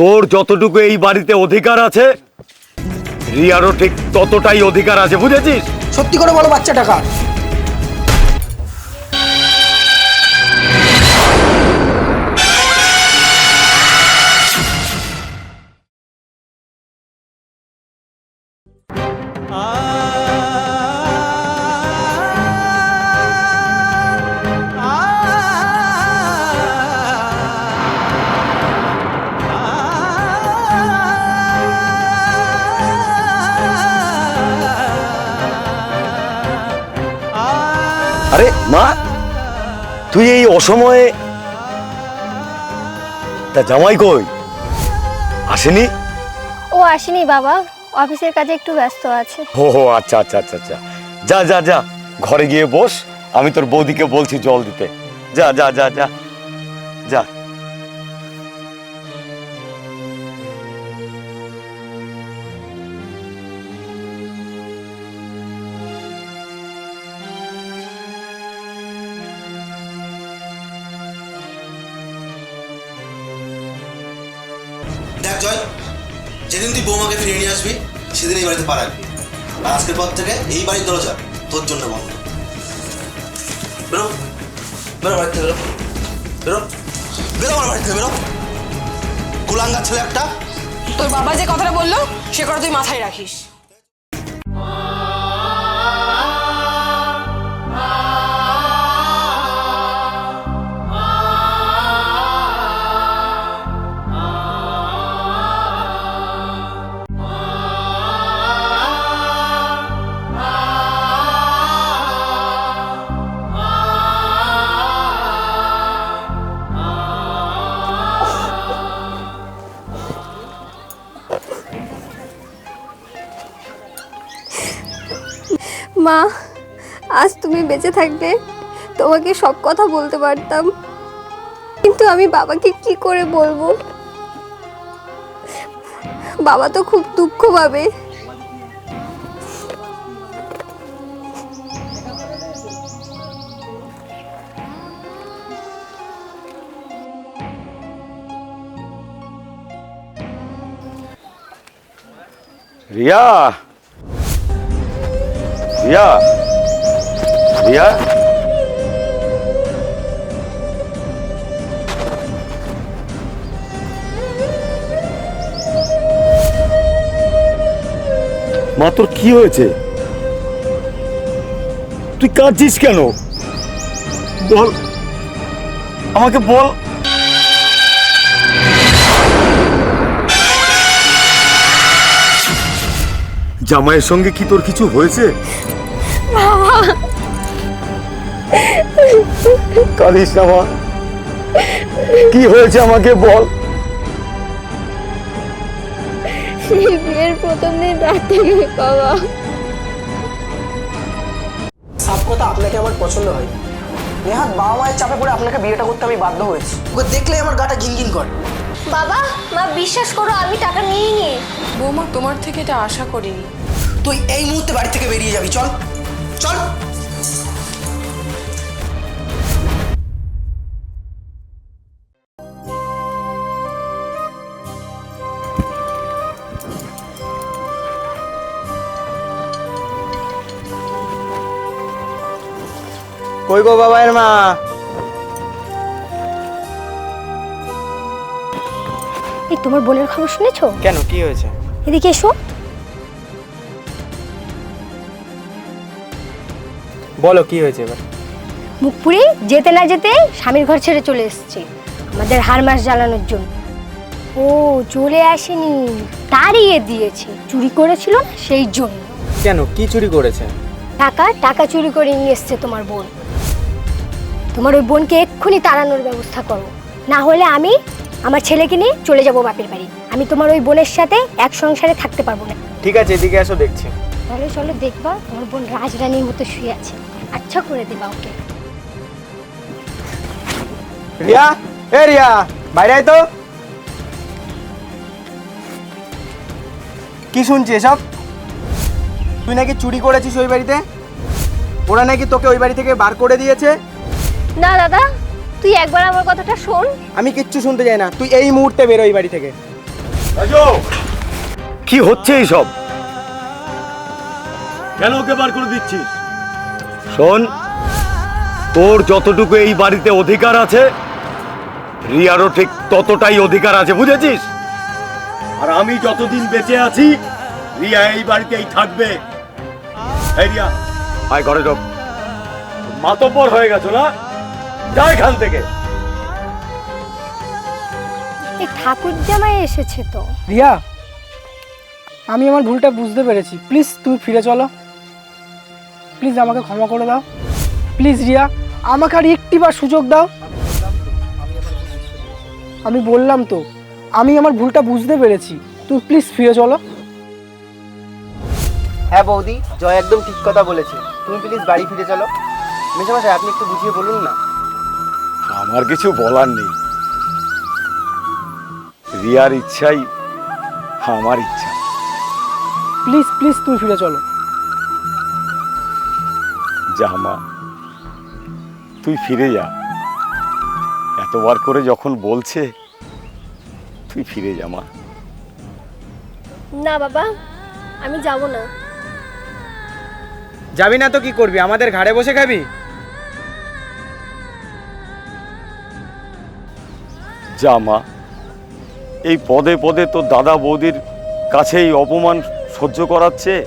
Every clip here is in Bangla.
তোর যতটুকু এই বাড়িতে অধিকার আছে, রিয়ারও ঠিক ততটাই অধিকার আছে, বুঝেছিস? সত্যি করে বলো বাচ্চাটা কার তুই এই অসময়ে তা জামাই কই? আসেনি? ও আসেনি বাবা অফিসের কাজে একটু ব্যস্ত আছে। ও হো আচ্ছা আচ্ছা আচ্ছা আচ্ছা। যা যা যা ঘরে গিয়ে বস আমি তোর বৌদিকে বলছি জল দিতে। যা যা যা যা। যা। যেদিন তুই বৌমাকে ফিরে নিয়ে আসবি, সেদিন এই বাড়িতে পা রাখবি। আর আজকের পর থেকে এই বাড়ির দরজা তোর জন্য বন্ধ। বেরো বেরো বাড়ি থেকে, বেরো। বেরো বেরো আমার বাড়ি থেকে, বেরো। ছেলে একটা। তোর বাবা যে কথাটা বলল, সে কথা তুই মাথায় রাখিস। মা, আজ তুমি বেঁচে থাকবে তোমাকে সব কথা বলতে পারতাম। কিন্তু আমি বাবাকে কি করে বলব? বাবা তো খুব দুঃখ পাবে রিয়া রিয়া রিয়া মা তোর কি হয়েছে তুই কাঁদছিস কেন বল আমাকে বল জামাইয়ের সঙ্গে কি তোর কিছু হয়েছে? কাঁদিস না মা। কি হয়েছে আমাকে বল। বিয়ের প্রথম দিন রাতে বাবা। সাপ কথা আপনাকে আমার পছন্দ হয়। নেহাত বাবা মায়ের চাপে পড়ে আপনাকে বিয়েটা করতে আমি বাধ্য হয়েছি। ওকে দেখলে আমার গাটা গিনগিন করে। বাবা মা বিশ্বাস করো আমি টাকা নিইনি বৌমা তোমার থেকে এটা আশা করিনি। তুই এই মুহূর্তে বাড়ি থেকে বেরিয়ে যাবি চল। চল। কই গো বাবাইয়ের মা? এই তোমার বোনের খবর শুনেছো? কেন কি হয়েছে? এদিকে এসো। বলো কি হয়েছে এবার? মুখপুরি যেতে না যেতে স্বামীর ঘর ছেড়ে চলে এসেছে। আমাদের হার মাস জ্বালানোর জন্য। ও চলে আসেনি। তাড়িয়ে দিয়েছে। চুরি করেছিল না সেই জন্য। কেন? কি চুরি করেছে? টাকা টাকা চুরি করে নিয়ে এসছে তোমার বোন। তোমার ওই বোনকে এক্ষুনি তাড়ানোর ব্যবস্থা করো। না হলে আমি আমার ছেলেকে নিয়ে চলে যাব বাপের বাড়ি। আমি তোমার ওই বোনের সাথে এক সংসারে থাকতে পারব না। ঠিক আছে এদিকে এসো দেখছি। চলো চলো দেখবা তোমার বোন রাজরানীর মতো শুয়ে আছে। আচ্ছা করে দেবা ওকে। রিয়া এ রিয়া বাইরে আয় তো। কি শুনছি এসব? তুই নাকি চুরি করেছিস ওই বাড়িতে? ওরা নাকি তোকে ওই বাড়ি থেকে বার করে দিয়েছে? না দাদা তুই একবার আমার কথাটা শোন। আমি কিচ্ছু শুনতে চাই না তুই এই মুহূর্তে বেরো এই বাড়ি থেকে। কি হচ্ছে এইসব? কেন ওকে বার করে দিচ্ছিস? শোন তোর যতটুকু এই বাড়িতে অধিকার আছে রিয়ারও ঠিক ততটাই অধিকার আছে বুঝেছিস? আর আমি যতদিন বেঁচে আছি রিয়া এই বাড়িতেই থাকবে। এই রিয়া আয় ঘরে ঢোক। মাতব্বর হয়ে গেছো না? যা এখান থেকে। এই ঠাকুর জামাই এসেছে তো। রিয়া আমি আমার ভুলটা বুঝতে পেরেছি। প্লিজ তুমি ফিরে চলো। প্লিজ আমাকে ক্ষমা করে দাও। প্লিজ রিয়া আমাকে আর একটিবার সুযোগ দাও। আমি বললাম তো আমি আমার ভুলটা বুঝতে পেরেছি। তুমি প্লিজ ফিরে চলো। হ্যাঁ বৌদি জয় একদম ঠিক কথা বলেছে। তুমি প্লিজ বাড়ি ফিরে চলো। মেশামশাই আপনি একটু বুঝিয়ে বলুন না। আমার কিছু বলার নেই। রিয়ার ইচ্ছাই আমার ইচ্ছা। প্লিজ প্লিজ তুমি ফিরে চলো। যা মা তুই ফিরে যা। এতবার করে যখন বলছে তুই ফিরে যা মা। না বাবা আমি যাব না। যাবি না তো কি করবি? আমাদের ঘাড়ে বসে খাবি? যা মা। এই পদে পদে তোর দাদা বৌদির কাছে এই অপমান সহ্য করাচ্ছে।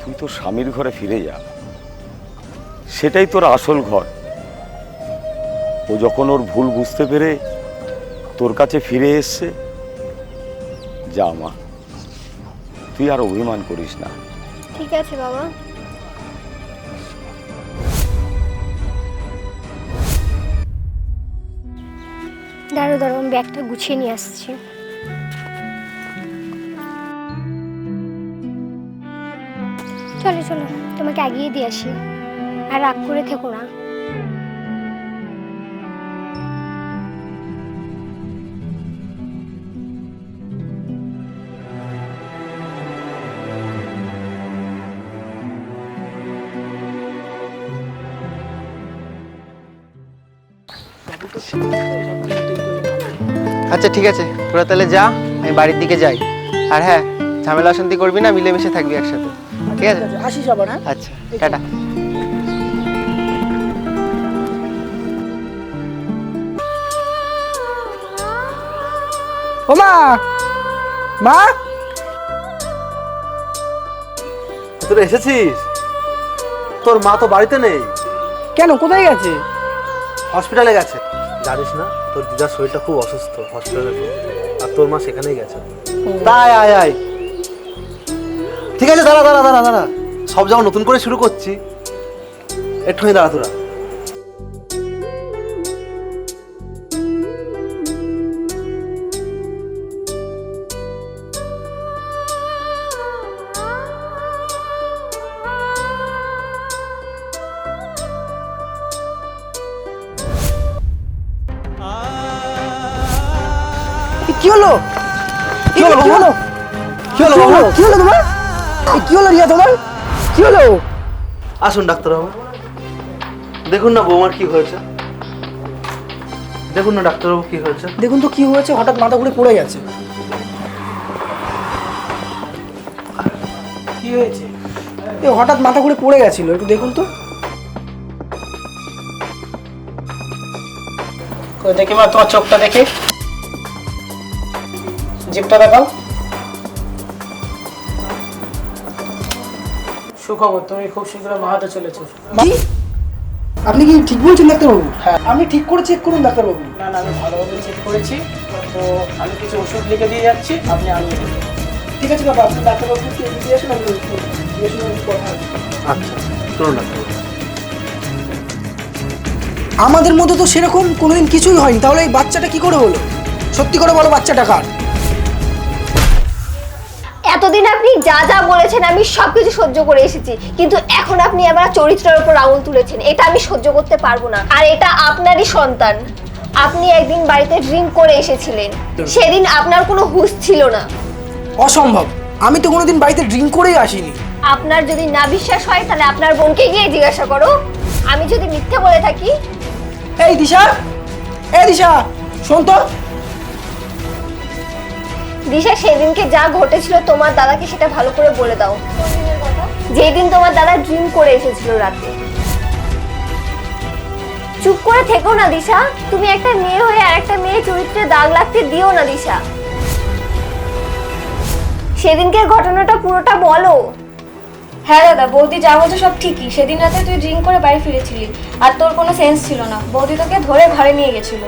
তুই তোর স্বামীর ঘরে ফিরে যা। সেটাই তোর আসল ঘর। ও যখন ওর ভুল বুঝতে পেরে তোর কাছে ফিরে এসছে, যা মা, তুই আর অভিমান করিস না। ঠিক আছে, বাবা। দাঁড়ো দাঁড়ো আমি ব্যাগটা গুছিয়ে নিয়ে আসছি। চলো চলো, তোমাকে এগিয়ে দিয়ে আসি। আর রাগ করে থেকো না। আচ্ছা ঠিক আছে। তোরা তাহলে যা আমি বাড়ির দিকে যাই। আর হ্যাঁ ঝামেলা অশান্তি করবি না মিলেমিশে থাকবি একসাথে। ঠিক আছে। আসিস আবার হ্যাঁ? আচ্ছা টাটা। মা মা! তোরা এসেছিস? তোর মা তো বাড়িতে নেই। কেন কোথায় গেছে? হসপিটালে গেছে। জানিস না তোর দিদার শরীরটা খুব অসুস্থ হসপিটালে। আর তোর মা সেখানেই গেছে। তাই আয় আয়। ঠিক আছে দাঁড়া দাঁড়া দাঁড়া দাঁড়া। সব যখন নতুন করে শুরু করছি একটুখানি দাঁড়া তোরা। কি হলো? কি হলো কি হলো? কি হলো কি হলো তোমার কি হলো রিয়া তোমার? কি হলো? আসুন ডাক্তারবাবু দেখুন না বৌমার কি হয়েছে। দেখুন না ডাক্তারবাবু কি হয়েছে। দেখুন তো কি হয়েছে হঠাৎ মাথা ঘুরে পড়ে গেছে। কি হয়েছে? এ হঠাৎ মাথা ঘুরে পড়ে গেছিল একটু দেখুন তো। কই দেখি মা তোমার চোখটা দেখি। জিপটা দেখাও। সুখবর তুমি খুব শীঘ্রই মাহাতে চলেছো। আপনি কি ঠিক বলছেন ডাক্তারবাবু? হ্যাঁ। আমি ঠিক করে চেক করুন ডাক্তারবাবু। না না আমি ভালোভাবে চেক করেছি। তো আমি কিছু ওষুধ লিখে দিয়ে যাচ্ছি আপনি আনিয়ে দেবেন ঠিক আছে বাবা আপনি ডাক্তারবাবু কি দিয়ে আসুন আমি দিয়ে আসুন কথা আচ্ছা চলুন ডাক্তারবাবু। আমাদের মধ্যে তো সেরকম কোনোদিন কিছুই হয়নি। তাহলে এই বাচ্চাটা কি করে হলো? সত্যি করে বলো বাচ্চাটা কার? এতদিন আপনি যা যা বলেছেন আমি সবকিছু সহ্য করে এসেছি। কিন্তু এখন আপনি আমার চরিত্রের উপর আঙুল তুলেছেন। এটা আমি সহ্য করতে পারব না। আর এটা আপনারই সন্তান। আপনি একদিন বাড়িতে ড্রিঙ্ক করে এসেছিলেন। সেদিন আপনার কোনো হুঁশ ছিল না। অসম্ভব। আমি তো কোনোদিন বাড়িতে ড্রিঙ্ক করেই আসিনি। আপনার যদি না বিশ্বাস হয় তাহলে আপনার বোনকে গিয়ে জিজ্ঞাসা করো। আমি যদি মিথ্যে বলে থাকি? এই দিশা! এই দিশা! শোন তো। দিশা, সেদিনকে যা ঘটেছিল, তোমার দাদাকে সেটা ভালো করে বলে দাও। যেই দিন তোমার দাদা ড্রিম করে এসেছিল রাতে। চুপ করে থেকো না, দিশা। তুমি একটা মেয়ে হয়ে আর একটা মেয়ে চরিত্রে দাগ লাগতে দিও না, দিশা। সেদিনকের ঘটনাটা পুরোটা বলো। হ্যাঁ দাদা, বৌদি যা বলছে সব ঠিকই। সেদিন রাতে তুই ড্রিঙ্ক করে বাড়ি ফিরেছিলি, আর তোর কোনো সেন্স ছিল না। বৌদি তোকে ধরে ঘরে নিয়ে গেছিল।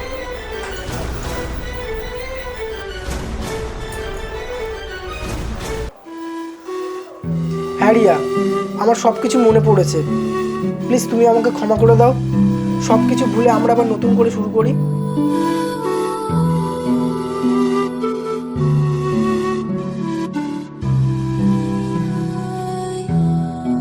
হ্যাঁ রিয়া আমার সব কিছু মনে পড়েছে। প্লিজ তুমি আমাকে ক্ষমা করে দাও। সব কিছু ভুলে আমরা আবার নতুন করে শুরু করি।